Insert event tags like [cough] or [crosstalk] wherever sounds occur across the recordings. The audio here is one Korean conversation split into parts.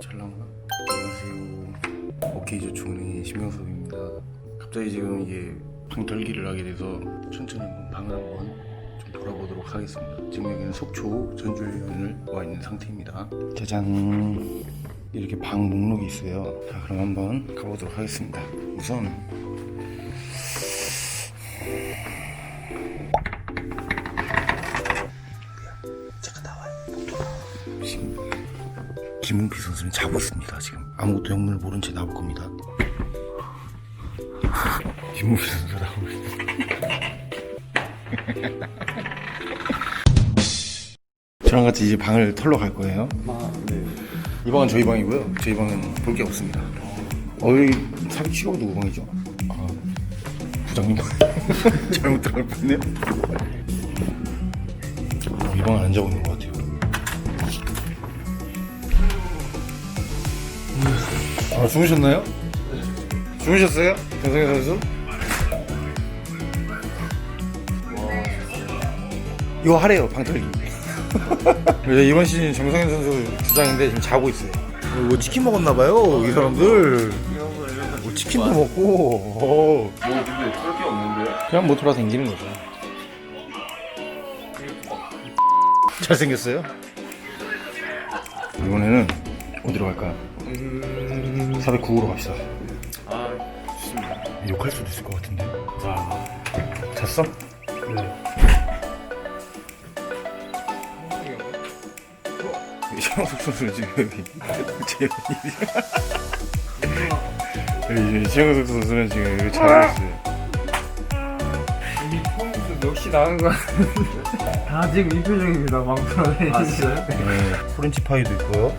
잘 나오나? 안녕하세요. 오케이저축은의 신명섭입니다. 갑자기 지금 이게 방털기를 하게 돼서 천천히 방을 한번 좀 돌아보도록 하겠습니다. 지금 여기는 속초 전주현을 와 있는 상태입니다. 짜잔. 이렇게 방 목록이 있어요. 자, 그럼 한번 가보도록 하겠습니다. 우선 김은피 선수는 자고 있습니다. 지금 아무것도 영문을 모른 채 나올 겁니다. 김은피 선수 나오고 있습니다. [laughs] 저랑 같이 이제 방을 털러 갈 거예요. 아, 네. 이 방은 저희 방이고요. 저희 방은 볼 게 없습니다. 어, 여기 사기 취업 누구 방이죠? 아, 부장님 방. [laughs] 잘못 들어갈 뻔했네요. 어, 이 방은 안 자고 있는 것 같아요. 아, 주무셨나요? 주무셨어요? 정성현 선수? 이거 하래요, 방털기. 이번 시즌 정성현 선수 주장인데 지금 자고 있어요. 뭐 치킨 먹었나봐요, 이 사람들. 뭐 치킨도 먹고, 어. 뭐 근데 그럴 게 없는데. 그냥 뭐 돌아다니는 거죠. 잘생겼어요? 이번에는 어디로 갈까요? 409호로 갑시다. 아 좋습니다. 욕할 수도 있을 것 같은데. 와. 잤어? 네. 최영석 선수는 지금 제 여기 최영석 선수는 지금 자고 있어요. 역시 나은 거 다 지금 이 표정입니다 망설어내 아 진짜요? 네, 프렌치 파이도 있고요.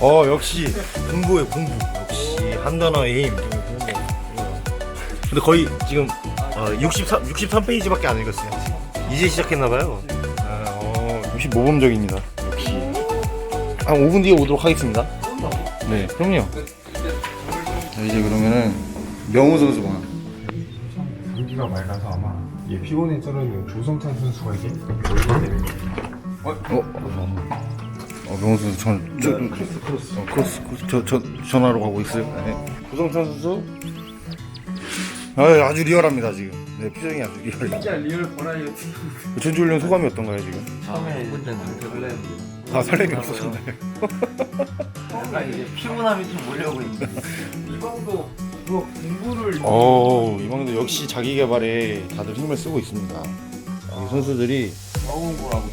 어 역시 공부해 공부. 역시 한 단어의 힘. 근데 거의 지금 어, 63 63페이지밖에 안 읽었어요. 이제 시작했나봐요. 아, 어, 역시 모범적입니다. 역시. 한 5분 뒤에 오도록 하겠습니다. 네, 그럼요. 자, 이제 그러면은 명호 선수 방. 경기가 맑아서 아마 얘 피곤해 쩔어있는 조성찬 선수가 이제 올리게 어, 어, 어, 명호 선수 전, 저, 크로스, 크로스, 어, 크로스, 크로스, 저, 저, 전화로 가고 있어요. 네. 구성찬 선수, 아, 아주 리얼합니다 지금. 네, 표정이 아주 리얼. 진짜 리얼 버라이어티 전주훈련 소감이 어떤가요 지금? 처음에 그때는 설레는데 아, 설렘이 없으셨나요? 약간 이제 피곤함이 좀 몰려오고 있는 이 방도 그거 공부를 어, 이방도 역시 자기 개발에 다들 힘을 쓰고 있습니다. 이 선수들이 공부를 하고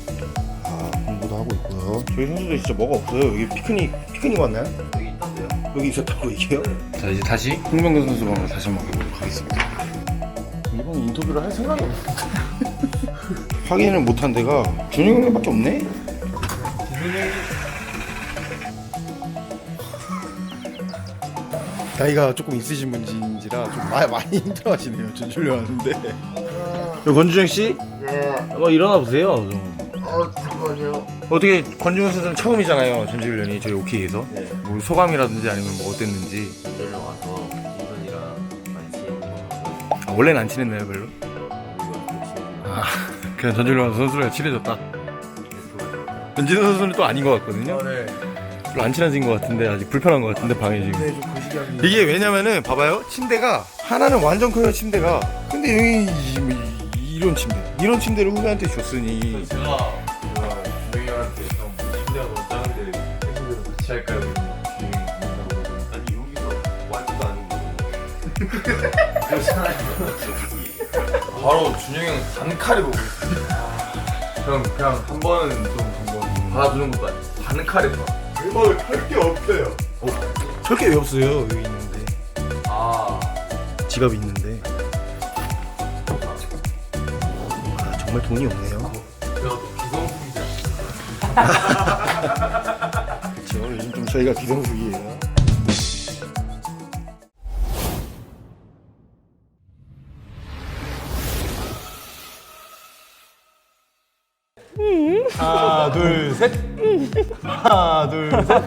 저희 선수들 진짜 뭐가 없어요. 여기 피크닉, 피크닉 왔나요? 여기 있던데요? 여기 있었다고 얘기해요? 자 이제 다시 홍명근 선수 방으로 다시 한번 가보도록 하겠습니다 이번 인터뷰를 할 생각이 없어 [laughs] 확인을 못한 데가 준영이 형밖에 없네? 나이가 조금 있으신 분인지라 좀 많이, 많이 [laughs] 힘들어하시네요 전출료 하는데 권주영 씨? 네. 어 일어나 보세요 좀. 어 잠깐만요 어떻게 권주영 선수는 처음이잖아요 전주훈련이 저희 오키에서. 네. 뭐 소감이라든지 아니면 뭐 어땠는지. 내려 와서 이분이랑 많이 지내고 아, 원래는 안 친했나요 별로? 아, [laughs] 그냥 전주훈련 선수랑 친해졌다. 전진우 선수는 또 아닌 것 같거든요. 네. 별로 안 친해진 것 같은데 아직 불편한 것 같은데 방에 지금. 네, 좀 이게 왜냐면은 봐봐요. 침대가 하나는 완전 커요 침대가. 근데 여기 이- 뭐 이- 이런 침대. 이런 침대를 후배한테 줬으니. 제가 형한테 형 침대가 너무 작은데 팬분들은 같이 할까요? 문다고 아니 여기서 완도 아니고. [laughs] 바로 준영이 형 단칼에 보고. 형 그냥 한 번은 좀 한번. 받아주는 것도 아니고 단칼에 봐. 음악을 할게 없어요. 절대 왜 없어요? 여기 있는데. 아. 지갑이 있는데. 아, 정말 돈이 없네요 저 요즘 좀 저희가 비성수기예요. 하나 둘 셋. 하나 둘 셋